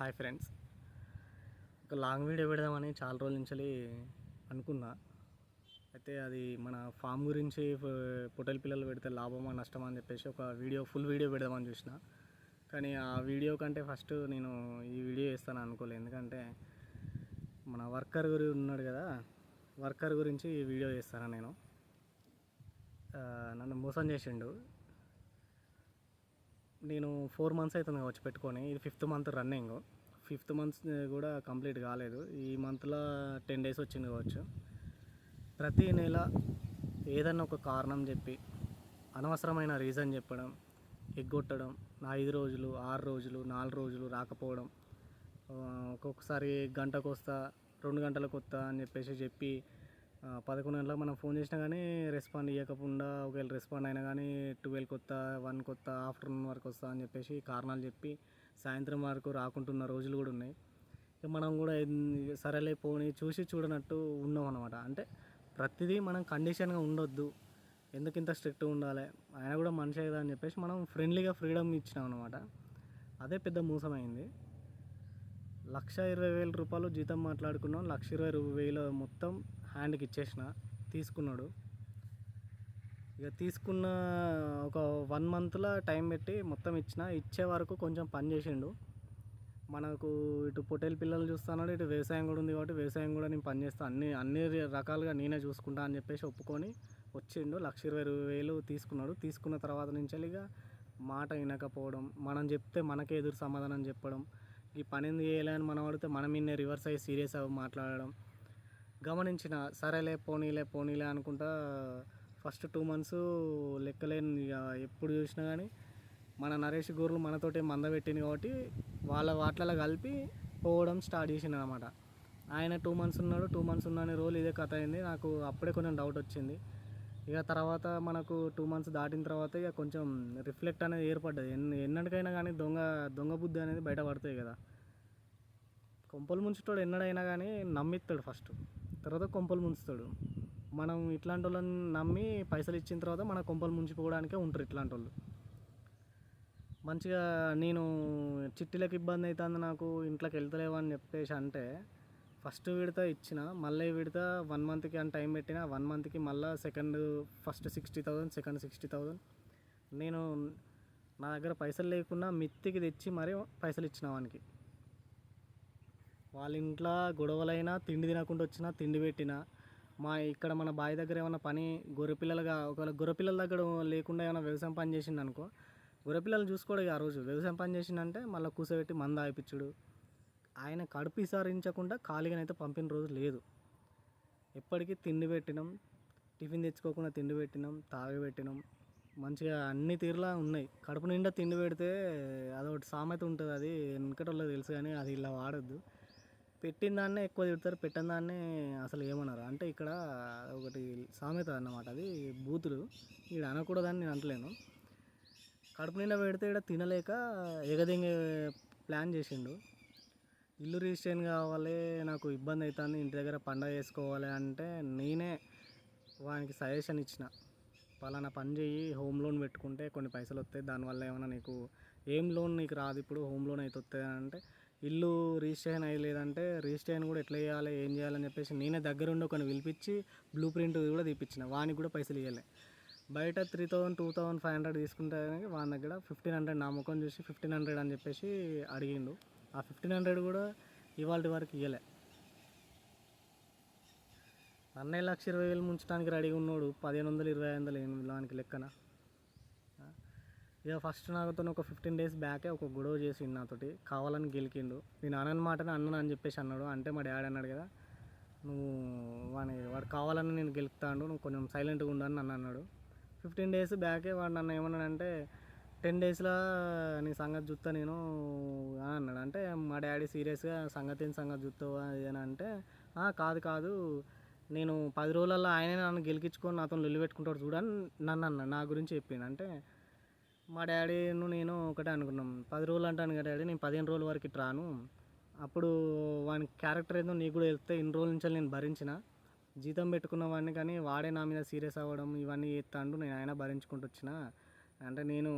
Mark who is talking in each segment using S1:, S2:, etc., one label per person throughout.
S1: Hi friends. ఒక long video పెడదామని చాలా రోజుల నుంచి అనుకున్నా. అయితే అది మన ఫామ్ గురించి ఫ- పిల్లలు పెడితే లాభమా నష్టమా అని చెప్పేసి ఒక వీడియో ఫుల్ వీడియో పెడదామని చూసిన. కానీ ఆ వీడియో కంటే ఫస్ట్ నేను ఈ వీడియో వేస్తాను అనుకోలేదు ఎందుకంటే మన వర్కర్ గురి ఉన్నాడు కదా వర్కర్ గురించి ఈ వీడియో చేస్తాను నేను. నన్ను మోసం చేసిండు. నేను ఫోర్ మంత్స్ అవుతుంది కావచ్చు పెట్టుకొని. ఇది fifth month running. Fifth months కూడా కంప్లీట్ కాలేదు. ఈ మంత్లో టెన్ డేస్ వచ్చింది కావచ్చు. ప్రతి నెల ఏదన్నా ఒక కారణం చెప్పి అనవసరమైన రీజన్ చెప్పడం ఎగ్గొట్టడం నా ఐదు రోజులు ఆరు రోజులు నాలుగు రోజులు రాకపోవడం ఒక్కొక్కసారి గంటకు వస్తా రెండు గంటలకు వస్తా అని చెప్పేసి చెప్పి పదకొండు గంటలకు మనం ఫోన్ చేసినా కానీ రెస్పాండ్ ఇవ్వకుండా ఒకవేళ రెస్పాండ్ అయినా కానీ ట్వెల్వ్కి వస్తా వన్కి వస్తా ఆఫ్టర్నూన్ వరకు వస్తా అని చెప్పేసి కారణాలు చెప్పి సాయంత్రం వరకు రాకుంటున్న రోజులు కూడా ఉన్నాయి. ఇక మనం కూడా సరేలే పోని చూసి చూడనట్టు ఉన్నాం అనమాట అంటే ప్రతిదీ మనం కండిషన్గా ఉండొద్దు. ఎందుకు ఇంత స్ట్రిక్ట్ ఉండాలి? ఆయన కూడా మనిషి కదా అని చెప్పేసి మనం ఫ్రెండ్లీగా ఫ్రీడమ్ ఇచ్చినాం అనమాట అదే పెద్ద మోసమైంది. లక్ష ఇరవై వేల రూపాయలు జీతం మాట్లాడుకున్నాం. లక్ష ఇరవై రు- వేలు మొత్తం హ్యాండ్కి ఇచ్చేసిన తీసుకున్నాడు. ఇక తీసుకున్న ఒక వన్ మంత్లో టైం పెట్టి మొత్తం ఇచ్చిన ఇచ్చే వరకు కొంచెం పని చేసిండు. మనకు ఇటు పొట్టేలు పిల్లలు చూస్తున్నాడు ఇటు వ్యవసాయం కూడా ఉంది కాబట్టి వ్యవసాయం కూడా నేను పని చేస్తాను అన్ని అన్ని రకాలుగా నేనే చూసుకుంటా అని చెప్పేసి ఒప్పుకొని వచ్చిండు. లక్ష ఇరవై వేలు తీసుకున్నాడు. తీసుకున్న తర్వాత నుంచి ఇక మాట వినకపోవడం మనం చెప్తే మనకే ఎదురు సమాధానం చెప్పడం ఈ పని ఎందుకు చేయలేదని మనం అడిగితే మనం ఇన్నే రివర్స్ అయ్యి సీరియస్ అవి మాట్లాడడం. గమనించిన సరేలే పోనీలే పోనీలే అనుకుంటా ఫస్ట్ టూ మంత్స్ లెక్కలేని ఇక ఎప్పుడు చూసినా కానీ మన నరేష్ గురులు మనతోటి మంద పెట్టింది కాబట్టి వాళ్ళ వాట్లలో కలిపి పోవడం స్టార్ట్ చేసింది అనమాట ఆయన టూ మంత్స్ ఉన్నాడు టూ మంత్స్ ఉన్నాని రోల్ ఇదే కథ అయింది. నాకు అప్పుడే కొంచెం డౌట్ వచ్చింది. ఇక తర్వాత మనకు టూ మంత్స్ దాటిన తర్వాత ఇక కొంచెం రిఫ్లెక్ట్ అనేది ఏర్పడ్డది. ఎన్ ఎన్నటికైనా కానీ దొంగ దొంగ బుద్ధి అనేది బయటపడతాయి కదా. కొంపలు ముంచుతాడు ఎన్నడైనా కానీ నమ్మిస్తాడు ఫస్ట్. తర్వాత కొంపలు ముంచుతాడు. మనం ఇట్లాంటి వాళ్ళని నమ్మి పైసలు ఇచ్చిన తర్వాత మన కొంపలు ముంచిపోవడానికే ఉంటారు ఇట్లాంటి వాళ్ళు మంచిగా నేను చిట్టీలకు ఇబ్బంది అవుతుంది నాకు ఇంట్లోకి వెళ్తలేవు అని చెప్పేసి అంటే ఫస్ట్ విడత ఇచ్చిన మళ్ళీ విడత వన్ మంత్కి అని టైం పెట్టిన వన్ మంత్కి మళ్ళీ second first sixty thousand second sixty thousand నేను నా దగ్గర పైసలు లేకుండా మిత్తికి తెచ్చి మరీ పైసలు ఇచ్చిన వానికి. వాళ్ళ ఇంట్లో గొడవలైనా తిండి తినకుండా వచ్చినా తిండి పెట్టిన మా ఇక్కడ మన బావి దగ్గర ఏమైనా పని గొర్రెపిల్లలుగా ఒకవేళ గొర్రెపిల్లల దగ్గర లేకుండా ఏమైనా వ్యవసాయం పని చేసిండు అనుకో గొర్రెపిల్లలు చూసుకోడు ఆ రోజు. వ్యవసాయం పని చేసిండంటే మళ్ళీ కూసబెట్టి మంద ఆయిపించుడు ఆయన కడుపు విసారించకుండా ఖాళీగానైతే పంపిన రోజు లేదు. ఎప్పటికీ తిండి పెట్టినాం టిఫిన్ తెచ్చుకోకుండా తిండి పెట్టినాం తాగబెట్టినాం మంచిగా అన్ని తీరులా ఉన్నాయి. కడుపు నిండా తిండి పెడితే అదొకటి సామెత ఉంటుంది అది వెనకటోళ్ళకి తెలుసు కానీ అది ఇలా వాడద్దు. పెట్టిన దాన్నే ఎక్కువ తిడతారు పెట్టిన దాన్నే అసలు ఏమన్నారు అంటే ఇక్కడ ఒకటి సామెత అన్నమాట అది బూతులు. ఇక్కడ అనకూడదని నేను అంటలేను కడుపు నిండా పెడితే ఇక్కడ తినలేక ఎగదింగే ప్లాన్ చేసిండు. ఇల్లు రిజిస్ట్రేషన్ కావాలి నాకు ఇబ్బంది అవుతుంది ఇంటి దగ్గర పండగ చేసుకోవాలి అంటే నేనే వానికి సజెషన్ ఇచ్చిన. పలానా పని చేయి హోమ్ లోన్ పెట్టుకుంటే కొన్ని పైసలు వస్తాయి దానివల్ల ఏమైనా నీకు ఏం లోన్ నీకు రాదు ఇప్పుడు హోమ్ లోన్ అయితే వస్తుంది అంటే ఇల్లు రిజిస్ట్రేషన్ అయ్యలేదంటే రిజిస్ట్రేషన్ కూడా ఎట్లా చేయాలి ఏం చేయాలని చెప్పేసి నేనే దగ్గరుండి ఒకని పిలిపించి బ్లూ ప్రింట్ కూడా తీపించిన వానికి కూడా పైసలు ఇవ్వలే బయట three thousand two thousand five hundred తీసుకుంటే వాని దగ్గర ఫిఫ్టీన్ హండ్రెడ్ నా ముఖం చూసి ఫిఫ్టీన్ హండ్రెడ్ అని చెప్పేసి అడిగిండు. ఆ ఫిఫ్టీన్ హండ్రెడ్ కూడా ఇవాళ వరకు ఇవ్వలే అన్నయ్య లక్ష ఇరవై వేలు ముంచడానికి రెడీగా ఉన్నాడు పదిహేను వందలు ఇరవై వందలు ఏమి దానికి లెక్కన? ఇక ఫస్ట్ నాతో ఒక ఫిఫ్టీన్ డేస్ బ్యాకే ఒక గొడవ చేసి నాతోటి. కావాలని గెలికిండు. నేను అనని మాటనే అన్నాను అని చెప్పేసి అన్నాడు. అంటే మా డాడీ అన్నాడు కదా నువ్వు వాని వాడు కావాలని నేను గెలుపుతాడు నువ్వు కొంచెం సైలెంట్గా ఉండని నన్ను అన్నాడు. ఫిఫ్టీన్ డేస్ బ్యాకే వాడు నన్ను ఏమన్నాడంటే టెన్ డేస్లో నీ సంగతి చూస్తా నేను అని అన్నాడు. అంటే మా డాడీ సీరియస్గా సంగతి ఏం సంగతి చూస్తావా అది అని అంటే కాదు కాదు. నేను పది రోజులలో ఆయనే నన్ను గెలికించుకొని నాతో లొల్లి పెట్టుకుంటాడు చూడని నన్ను అన్నాడు. నా గురించి చెప్పిండు. అంటే మా డాడీను నేను ఒకటే అనుకున్నాం. పది రోజులు అంటాను కదా డాడీ నేను పదిహేను రోజుల వరకు ఇటు రాను. అప్పుడు వాని క్యారెక్టర్ ఏదో నీకు కూడా వెళ్తే ఇన్ని రోజుల నుంచి నేను భరించిన. జీతం పెట్టుకున్న వాడిని కానీ వాడే నా మీద సీరియస్ అవ్వడం ఇవన్నీ చేస్తాండు నేను ఆయన భరించుకుంటూ వచ్చిన. అంటే నేను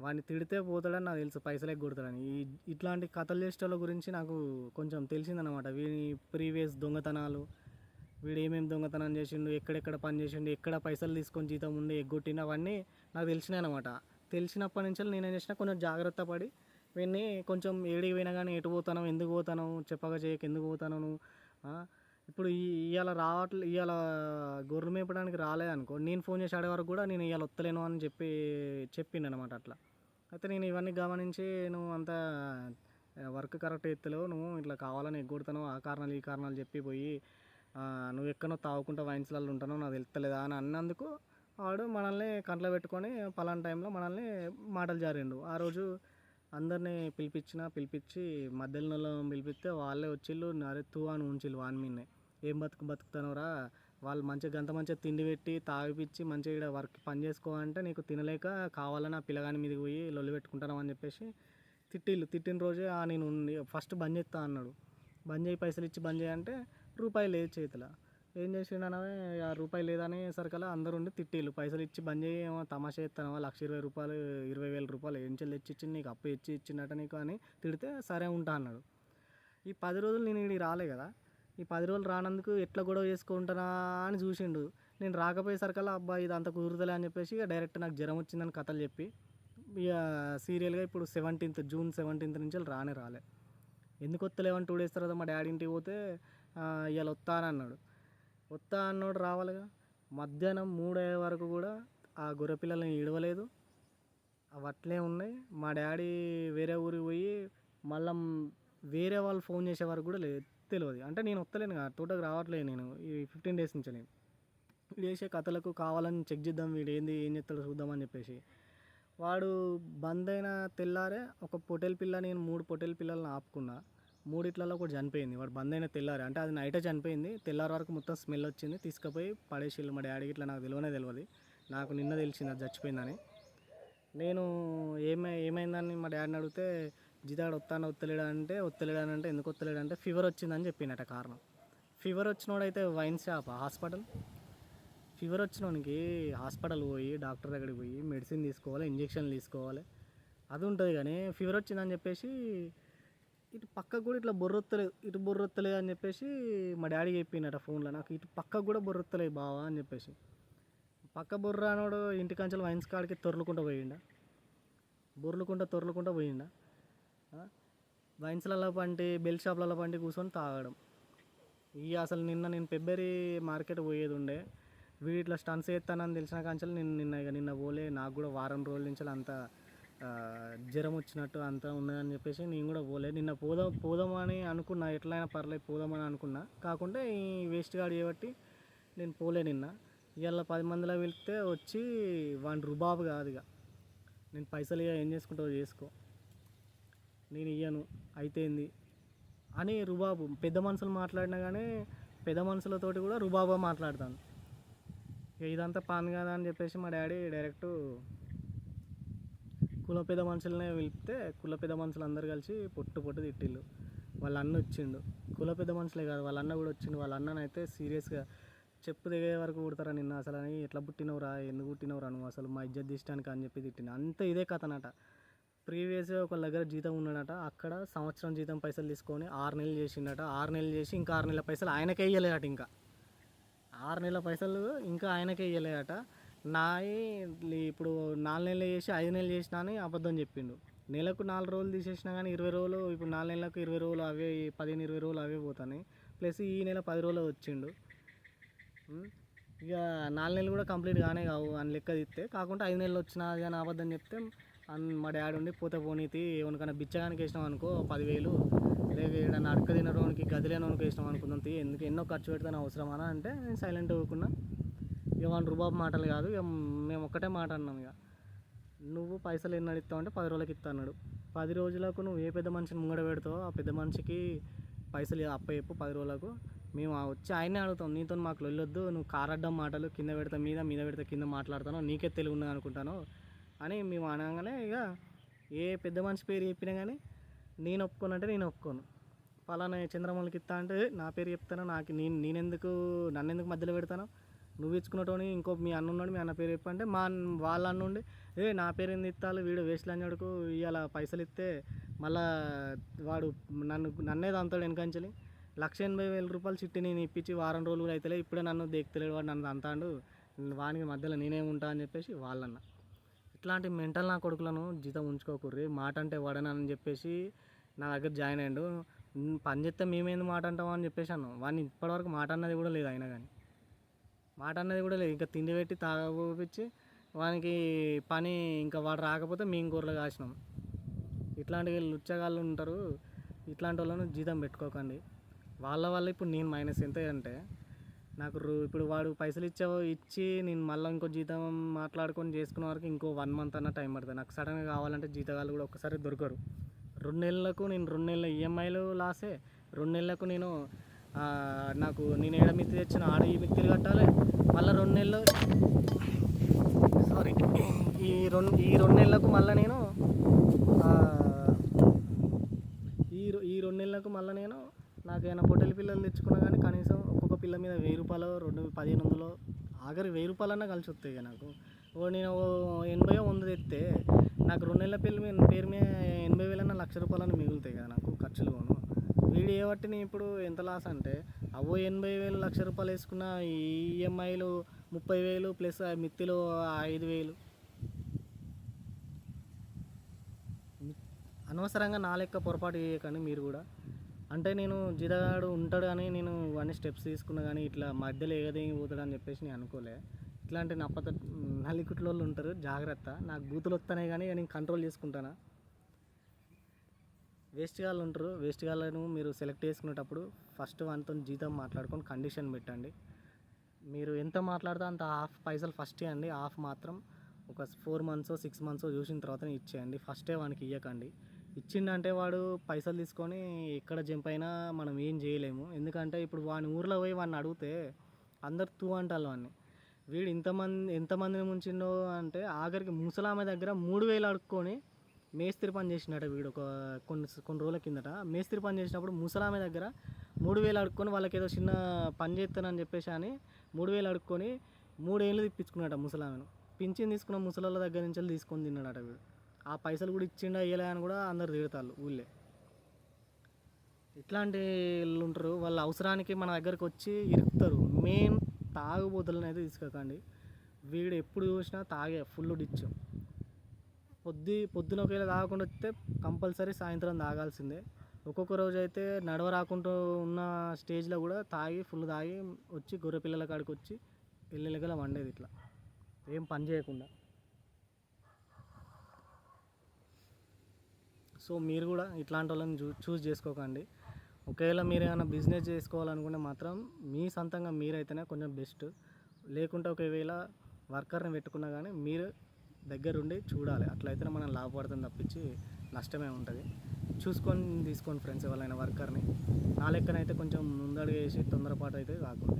S1: వాడిని తిడితే పోతాడని నాకు తెలుసు పైసలే కొడతాడని. ఈ ఇట్లాంటి కథలు చేసేటోళ్ళ గురించి నాకు కొంచెం తెలిసిందనమాట వీని ప్రీవియస్ దొంగతనాలు వీడు ఏమేమి దొంగతనం చేసిండు ఎక్కడెక్కడ పని చేసిండు ఎక్కడ పైసలు తీసుకొని జీతం ఉండి ఎగ్గొట్టిన అవన్నీ నాకు తెలిసినాయి అనమాట తెలిసినప్పటి నుంచి నేను ఏం చేసిన కొంచెం జాగ్రత్త పడి వీడిని కొంచెం ఏడికి పోయినా కానీ ఎటు పోతాను ఎందుకు పోతాను చెప్పగా చేయక ఎందుకు పోతాను నువ్వు ఇప్పుడు ఈ ఇవాళ రావట్లే ఇవాళ గొర్రె మేపడానికి రాలేదనుకో నేను ఫోన్ చేసి ఆడే వరకు కూడా నేను ఇవాళ వస్తలేను అని చెప్పి చెప్పిండు అనమాట అట్లా. అయితే నేను ఇవన్నీ గమనించి నువ్వు అంత వర్క్ కరెక్ట్ ఎత్తలేవు నువ్వు ఇట్లా కావాలని ఎగ్గొడతాను ఆ కారణాలు ఈ కారణాలు చెప్పి పోయి నువ్వు ఎక్కడో తాగుకుంటా వైన్స్లలో ఉంటానో నాకు తెలుస్తలేదా అని అన్నందుకు వాడు మనల్ని కంట్లో పెట్టుకొని పలానా టైంలో మనల్ని మాటలు జారిండు. ఆ రోజు అందరినీ పిలిపించిన పిలిపించి మధ్యలో పిలిపిస్తే వాళ్ళే వచ్చిళ్ళు అరే తూ అని ఉంచిళ్ళు వాని మీదనే ఏం బతుకు బతుకుతానోరా? వాళ్ళు మంచిగా గంత మంచిగా తిండి పెట్టి తాగిపిచ్చి మంచిగా ఇక్కడ వర్క్ పని చేసుకో అంటే నీకు తినలేక కావాలని ఆ పిల్లగాని మీదకి పోయి లొల్లు పెట్టుకుంటాను అని చెప్పేసి తిట్టిళ్ళు. తిట్టిన రోజే నేను ఫస్ట్ బంద్ చేస్తా అన్నాడు. బంద్ చేయి పైసలు ఇచ్చి బంద్ చేయంటే రూపాయి లేదు చేతిలో. ఏం చేసిండు అనవే ఆ రూపాయి లేదని సరికల్లా అందరు ఉండి తిట్టిళ్ళు పైసలు ఇచ్చి బంద్ చేయి తమాషా ఎత్తానవా లక్ష ఇరవై రూపాయలు ఇరవై వేల రూపాయలు ఏం చెల్లి ఇచ్చి ఇచ్చింది నీకు అప్పు ఇచ్చి ఇచ్చిందట నీకు అని తిడితే సరే ఉంటా అన్నాడు. ఈ పది రోజులు నేను ఇక్కడికి రాలే కదా. ఈ పది రోజులు రానందుకు ఎట్లా గొడవ చేసుకుంటానా అని చూసిండు. నేను రాకపోయేసరికల్లా అబ్బాయి ఇది అంత కుదురుతలే అని చెప్పేసి ఇక డైరెక్ట్ నాకు జ్వరం వచ్చిందని కథలు చెప్పి ఇక సీరియల్గా ఇప్పుడు సెవెంటీన్త్ జూన్ సెవెంటీన్త్ నుంచి రానే రాలే. ఎందుకు వస్తలేవని టూ డేస్ తర్వాత మా డాడీ ఇంటికి పోతే ఇవాళ వస్తానన్నాడు అన్నాడు. వస్తా అన్నోడు రావాలిగా. మధ్యాహ్నం మూడు అయ్యే వరకు కూడా ఆ గొర్రె పిల్లల్ని ఇడవలేదు అవి అట్లే ఉన్నాయి. మా డాడీ వేరే ఊరికి పోయి మళ్ళీ వేరే వాళ్ళు ఫోన్ చేసే వరకు కూడా లేదు తెలియదు అంటే నేను వస్తలేను కదా తోటకు రావట్లేదు నేను. ఈ ఫిఫ్టీన్ డేస్ నుంచి నేను. చేసే కథలకు కావాలని చెక్ చేద్దాం వీడు ఏంది ఏం చేస్తాడో చూద్దామని చెప్పేసి. వాడు బంద్ అయిన తెల్లారే ఒక పొటెల్ పిల్ల నేను మూడు పొటేల్ పిల్లల్ని ఆపుకున్నా. మూడిట్లలో ఒకటి చనిపోయింది. వాడు బంద్ అయిన తెల్లారి అంటే అది నైటే చనిపోయింది. తెల్లారి వరకు మొత్తం స్మెల్ వచ్చింది. తీసుకుపోయి పడేసిళ్ళు. మా డాడీ ఇట్లా నాకు తెలియనే తెలియదు నాకు నిన్న తెలిసింది అది చచ్చిపోయిందని. నేను ఏమై ఏమైందని మా డాడీని అడిగితే జిదాడు వస్తాను వత్తలేడా అంటే వత్తలేడా అంటే ఎందుకు వత్తలేడా అంటే ఫీవర్ వచ్చిందని చెప్పిందట కారణం. ఫీవర్ వచ్చినోడైతే వైన్ షాప్ హాస్పిటల్? ఫీవర్ వచ్చినోనికి హాస్పిటల్ పోయి డాక్టర్ దగ్గరికి పోయి మెడిసిన్ తీసుకోవాలి ఇంజక్షన్లు తీసుకోవాలి. అది ఉంటుంది కానీ ఫీవర్ వచ్చిందని చెప్పేసి ఇటు పక్కకు కూడా ఇట్లా బొర్రొత్తలేదు ఇటు బొర్రొత్తలేదు అని చెప్పేసి మా డాడీ చెప్పిండట ఫోన్లో. నాకు ఇటు పక్కకు కూడా బొర్రొత్తలేదు బావా అని చెప్పేసి. పక్క బొర్ర అనోడు ఇంటి కంచెలు వైన్స్ కాడికి తొర్లుకుంటూ పోయిండా. బొర్లుకుంటా తొర్లుకుంటా పోయిండా. వైన్స్లలో పంటి బెల్ షాప్లలో పంటి కూర్చొని తాగడం. ఇక అసలు నిన్న నేను ఫిబ్రవరి మార్కెట్ పోయేది ఉండే. వీడు ఇట్లా స్టన్స్ చేస్తానని తెలిసిన కాంచెలు నేను నిన్న ఇక నిన్న పోలే. నాకు కూడా వారం రోజుల నుంచి అంత జ్వరం వచ్చినట్టు అంతా ఉన్నదని చెప్పేసి నేను కూడా పోలే. నిన్న పోదాం పోదామని అనుకున్నా ఎట్లయినా పర్లేదు పోదామని అనుకున్నా. కాకుండా ఈ వేస్ట్ గార్డ్ చేయబట్టి నేను పోలే నిన్న. ఇవాళ పది మందిలో వెళ్తే వచ్చి వాడి రుబాబు కాదు ఇక నేను పైసలు ఇక ఏం చేసుకుంటావో చేసుకో. నేను ఇయ్యను అయితేంది అని రుబాబు పెద్ద మనుషులు మాట్లాడినా కానీ పెద్ద మనుషులతోటి కూడా రుబాబుగా మాట్లాడతాను. ఇక ఇదంతా పాన్ కదా అని చెప్పేసి మా డాడీ డైరెక్ట్ కుల పెద్ద మనుషులనే పిలిపితే కుల పెద్ద మనుషులు అందరు కలిసి పొట్టు పొట్టు తిట్టిళ్ళు. వాళ్ళ అన్న వచ్చిండు కుల పెద్ద మనుషులే కాదు వాళ్ళ అన్న కూడా వచ్చిండు. వాళ్ళ అన్ననైతే సీరియస్గా చెప్పు దిగే వరకు పుడతారా నిన్న అసలు అని ఎట్లా పుట్టినవురా ఎందుకు పుట్టినవురా నువ్వు అసలు మా ఇజ్జత్ తీసడానికి అని చెప్పి తిట్టిన అంత ఇదే కథనట. ప్రీవియస్ ఒక దగ్గర జీతం ఉన్నాడట. అక్కడ సంవత్సరం జీతం పైసలు తీసుకొని ఆరు నెలలు చేసిండట. ఆరు నెలలు చేసి ఇంకా ఆరు నెలల పైసలు ఆయనకే ఇయ్యలేదట ఇంకా. ఆరు నెలల పైసలు ఇంకా ఆయనకే ఇయ్యలేదట. నాయి ఇప్పుడు నాలుగు నెలలు చేసి ఐదు నెలలు చేసినా అని అబద్ధం చెప్పిండు. నెలకు నాలుగు రోజులు తీసేసినా కానీ ఇరవై రోజులు ఇప్పుడు నాలుగు నెలలకు ఇరవై రోజులు అవే పదిహేను ఇరవై రోజులు అవే పోతాయి ప్లస్ ఈ నెల పది రోజులు వచ్చిండు. ఇక నాలుగు నెలలు కూడా కంప్లీట్ కానే కావు అని లెక్క తీస్తే కాకుండా ఐదు నెలలు వచ్చినా అని అబద్ధం చెప్తే మా డాడీ ఉండి పోతే పోనీతి ఎవరికైనా బిచ్చగానికి వేసినాం అనుకో పదివేలు లేక ఏడన్నా అడక తినడానికి గదిలేనోనికి వేసినాం అనుకుందాం ఎందుకు ఎన్నో ఖర్చు పెడతాను అవసరమా అంటే నేను సైలెంట్ అవ్వకుండా ఇక వాళ్ళ రుబాబు మాటలు కాదు ఇక మేము ఒక్కటే మాట అన్నాం ఇక నువ్వు పైసలు ఎన్ని అడుగుతావు అంటే పది రోజులకి ఇస్తా అన్నాడు. పది రోజులకు నువ్వు ఏ పెద్ద మనిషిని ముంగడ పెడతావో ఆ పెద్ద మనిషికి పైసలు అప్ప చెప్పు పది రోజులకు. మేము వచ్చి ఆయనే అడుగుతాం నీతో మాకు వెళ్ళొద్దు నువ్వు కారడ్డం మాటలు కింద పెడతా మీద మీద పెడతా కింద మాట్లాడతాను నీకే తెలుగు ఉన్నది అనుకుంటాను అని మేము అనగానే ఇక ఏ పెద్ద మనిషి పేరు చెప్పినా కానీ నేను ఒప్పుకోనంటే నేను ఒప్పుకోను. పలానా చంద్రమౌళికి ఇస్తా అంటే నా పేరు చెప్తాను? నాకు నేను నేనెందుకు నన్నెందుకు మధ్యలో పెడతాను? నువ్వు ఇచ్చుకున్నటోని ఇంకో మీ అన్న ఉన్నాడు మీ అన్న పేరు చెప్పంటే మా వాళ్ళ అన్న ఉండి ఏ నా పేరు ఎందుకు ఇస్తాలు వీడు వేస్ట్ లంజడుకు ఇవాళ పైసలు ఇస్తే మళ్ళా వాడు నన్ను నన్నే దంతాడు వెనకంచలి లక్ష ఎనభై వేల రూపాయలు చిట్టి నేను ఇప్పించి వారం రోజులు అయితేలే ఇప్పుడే నన్ను దేక్తలేడు వాడు నన్ను అంతాడు వానికి మధ్యలో నేనే ఉంటా అని చెప్పేసి వాళ్ళన్న. ఇట్లాంటి మెంటల్ నా కొడుకులను జీతం ఉంచుకోకూర్రి మాట అంటే వడనని చెప్పేసి నా దగ్గర జాయిన్ అయ్యాడు. పని చేస్తే మేమేంది మాట అంటామని అని చెప్పేసి అన్నాం. వాడిని ఇప్పటివరకు మాట అన్నది కూడా లేదు అయినా కానీ. మాట అన్నది కూడా లేదు. ఇంకా తిండి పెట్టి తాగపించి వానికి పని ఇంకా వాడు రాకపోతే మేము కూరలు కాసినాం. ఇట్లాంటి లుచ్చగాళ్ళు ఉంటారు. ఇట్లాంటి వాళ్ళను జీతం పెట్టుకోకండి. వాళ్ళ వల్ల ఇప్పుడు నేను మైనస్ ఎంత అంటే నాకు ఇప్పుడు వాడు పైసలు ఇచ్చే ఇచ్చి నేను మళ్ళీ ఇంకో జీతం మాట్లాడుకొని చేసుకునే వరకు ఇంకో వన్ మంత్ అన్న టైం పడుతుంది. నాకు సడన్గా కావాలంటే జీతగాళ్ళు కూడా ఒకసారి దొరకరు. రెండు నెలలకు నేను రెండు నెలల ఈఎంఐలు లాసే రెండు నెలలకు నేను నాకు నేను ఏడ మిత్తి తెచ్చిన ఆడ ఈ మిత్తిలు కట్టాలి. మళ్ళీ రెండు నెలలు సారీ ఈ రెండు ఈ రెండు నెలలకు మళ్ళీ నేను ఈ ఈ రెండు నెలలకు మళ్ళీ నేను నాకైనా పొట్టెల పిల్లలు తెచ్చుకున్నా కానీ కనీసం ఒక్కొక్క పిల్ల మీద వెయ్యి రూపాయలు రెండు పదిహేను వందలు ఆఖరి వెయ్యి రూపాయలన్నా కలిసి వస్తాయి నాకు. ఓ నేను ఓ ఎనభై వంద తెస్తే నాకు రెండు నెలల పిల్ల మీద పేరు మీద ఎనభై వేలన్నా లక్ష రూపాయలన్నా మిగులుతాయి కదా నాకు ఖర్చులు పోను వీడు ఏ నేను ఇప్పుడు ఎంత లాస్ అంటే అవో ఎనభై వేలు లక్ష రూపాయలు వేసుకున్న ఈఎంఐలు ముప్పై వేలు ప్లస్ ఆ మిత్తిలో ఐదు వేలు. అనవసరంగా నా లెక్క పొరపాటు చేయకండి మీరు కూడా. అంటే నేను జిరగాడు ఉంటాడు అని నేను అన్ని స్టెప్స్ తీసుకున్నా కానీ ఇట్లా మధ్యలో ఏదేమి పోతాడు అని చెప్పేసి నేను అనుకోలే. ఇట్లాంటి నప్పత నలికుట్లోళ్ళు ఉంటారు జాగ్రత్త. నాకు బూతులు వస్తున్నాయి కానీ నేను కంట్రోల్ చేసుకుంటానా? వేస్ట్ గాళ్ళు ఉంటారు. వేస్ట్ గాళ్ళను మీరు సెలెక్ట్ చేసుకునేటప్పుడు ఫస్ట్ వాళ్ళతో జీతం మాట్లాడుకొని కండిషన్ పెట్టండి. మీరు ఎంత మాట్లాడితే అంత హాఫ్ పైసలు ఫస్ట్ ఇవ్వండి హాఫ్ మాత్రం ఒక ఫోర్ మంత్స్ సిక్స్ మంత్స్ చూసిన తర్వాత ఇచ్చేయండి. ఫస్టే వానికి ఇవ్వకండి ఇచ్చిండంటే వాడు పైసలు తీసుకొని ఎక్కడ జంప్ అయినా మనం ఏం చేయలేము. ఎందుకంటే ఇప్పుడు వాని ఊర్లో పోయి వాడిని అడిగితే అందరు తూ అంటారు వాడిని వీడు ఇంతమంది ఎంతమందిని ముంచిండో అంటే ఆఖరికి ముసలామె దగ్గర మూడు వేలు అడుక్కొని మేస్త్రి పని చేసినట వీడు ఒక కొన్ని కొన్ని రోజుల కిందట. మేస్త్రి పని చేసినప్పుడు ముసలామె దగ్గర మూడు వేలు అడుక్కొని వాళ్ళకి ఏదో చిన్న పని చేస్తానని చెప్పేసి అని మూడు వేలు అడుక్కొని మూడేళ్ళు తిప్పించుకున్నాడు ముసలామెను. పింఛన్ తీసుకున్న ముసలాళ్ళ దగ్గర నుంచి వెళ్ళి తీసుకొని తిన్నాడట వీడు. ఆ పైసలు కూడా ఇచ్చిండా ఇయ్యలే అని కూడా అందరు తిడతారు ఊళ్ళే. ఇట్లాంటి వాళ్ళు ఉంటారు. వాళ్ళ అవసరానికి మన దగ్గరకు వచ్చి ఇరుకుతారు. మెయిన్ తాగుబోతులను అయితే తీసుకోకండి వీడు ఎప్పుడు చూసినా తాగే ఫుల్ డిచ్ పొద్దు పొద్దున ఒకవేళ తాగకుండా వస్తే కంపల్సరీ సాయంత్రం తాగాల్సిందే. ఒక్కొక్క రోజు అయితే నడవ రాకుండా ఉన్న స్టేజ్లో కూడా తాగి ఫుల్ తాగి వచ్చి గొర్రె పిల్లల కాడికి వచ్చి ఎల్లెలగల వండేది ఇట్లా. ఏం పని చేయకుండా. సో మీరు కూడా ఇట్లాంటి వాళ్ళని చూ చూస్ చేసుకోకండి. ఒకవేళ మీరు ఏమైనా బిజినెస్ చేసుకోవాలనుకుంటే మాత్రం మీ సొంతంగా మీరైతేనే కొంచెం బెస్ట్ లేకుంటే ఒకవేళ వర్కర్ని పెట్టుకున్నా కానీ మీరు దగ్గరుండి చూడాలి. అట్లయితేనే మనం లాభపడుతుంది తప్పించి నష్టమే ఉంటుంది. చూసుకొని తీసుకోండి ఫ్రెండ్స్ ఎవరైనా వర్కర్ని. నా లెక్కనైతే కొంచెం ముందడుగు వేసి తొందరపాటు అయితే కాకుండా.